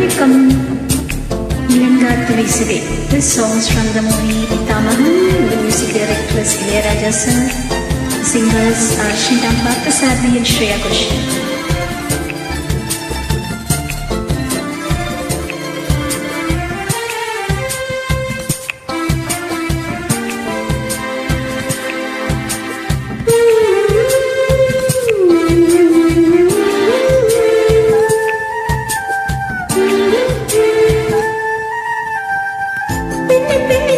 வணக்கம். இளங்காத்து வீசுவேன் this songs from the movie தமகன் music directors Ilaiyaraaja sir singers Arshitha Parthasarathy and Shreya கோஷன்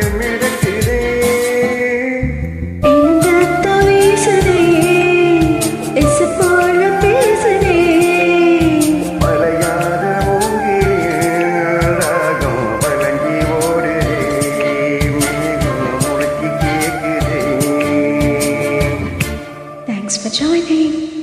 மிதக்க மிதக்குதே Thanks for joining.